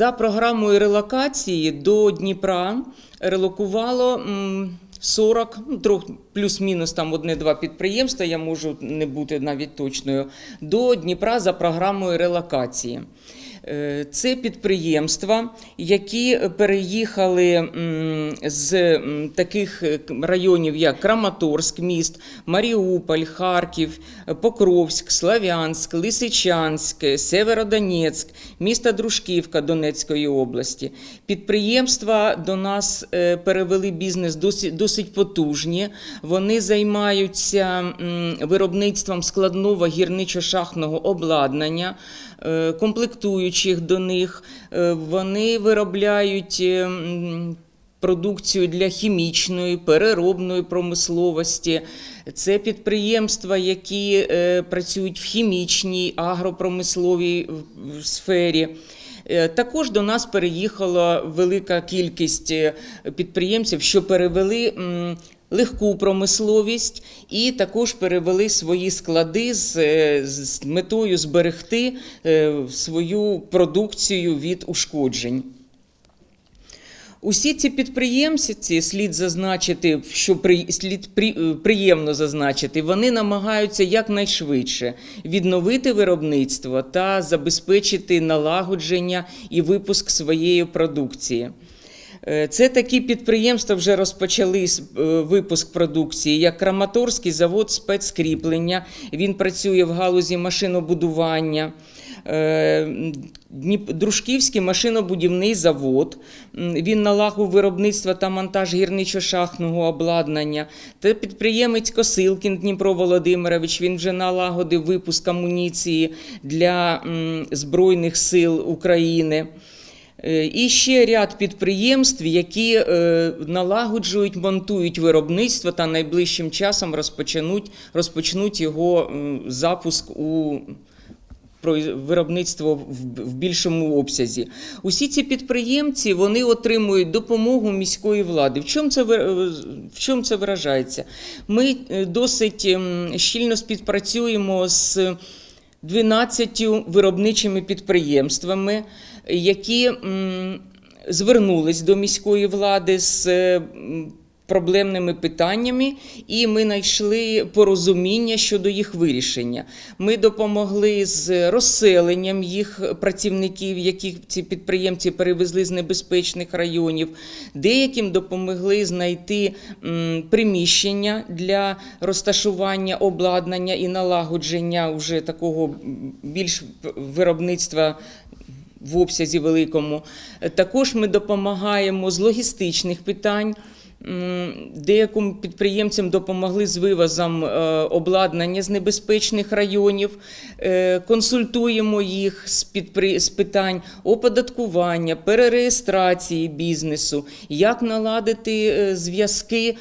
За програмою релокації до Дніпра релокувало м, 40, ну, плюс-мінус там одне-два підприємства, я можу не бути навіть точною, до Дніпра за програмою релокації. Е, Це підприємства, які переїхали з таких е, районів, як Краматорськ, міст, Маріуполь, Харків, Покровськ, Славянськ, Лисичанськ, Северодонецьк, міста Дружківка Донецької області. Підприємства до нас е, перевели бізнес досить, досить потужні. Вони займаються виробництвом складного гірничо-шахтного обладнання, е, комплектуючих до них. Е, Вони виробляють. е, Продукцію для хімічної, переробної промисловості. Це підприємства, які е, працюють в хімічній, агропромисловій сфері. Також до нас переїхала велика кількість підприємців, що перевели легку промисловість і також перевели свої склади з, е, з метою зберегти е, свою продукцію від ушкоджень. Усі ці підприємці, слід зазначити, що при, слід при, е, приємно зазначити, вони намагаються якнайшвидше відновити виробництво та забезпечити налагодження і випуск своєї продукції. Е, Це такі підприємства вже розпочали е, випуск продукції, як Краматорський завод спецкріплення. Він працює в галузі машинобудування. Е, Дружківський машинобудівний завод. Він налагодив виробництво та монтаж гірничо-шахтного обладнання. Та підприємець Косилкін Дніпро Володимирович. Він вже налагодив випуск амуніції для Збройних сил України. Е, І ще ряд підприємств, які е, налагоджують, монтують виробництво та найближчим часом розпочнуть, розпочнуть його запуск у виробництво в- більшому обсязі. Усі ці підприємці вони отримують допомогу міської влади. В чому це, ви- в чому це виражається? Ми е, досить щільно співпрацюємо з 12 виробничими підприємствами, які звернулись до міської влади з е, проблемними питаннями, і ми знайшли порозуміння щодо їх вирішення. Ми допомогли з розселенням їх працівників, яких ці підприємці перевезли з небезпечних районів. Деяким допомогли знайти приміщення для розташування обладнання і налагодження вже такого більш виробництва в обсязі великому. Також ми допомагаємо з логістичних питань. Деяким підприємцям допомогли з вивозом е, обладнання з небезпечних районів, Е, консультуємо їх з, питань оподаткування, перереєстрації бізнесу, як наладити е, зв'язки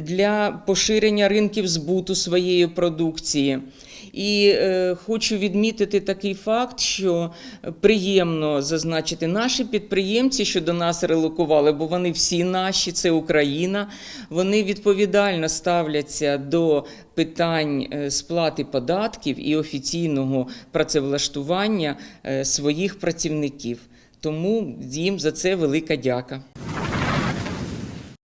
для поширення ринків збуту своєї продукції. І е, хочу відмітити такий факт, що приємно зазначити наші підприємці, що до нас релокували, бо вони всі наші, це Україна. Вони відповідально ставляться до питань е, сплати податків і офіційного працевлаштування е, своїх працівників. Тому їм за це велика дяка.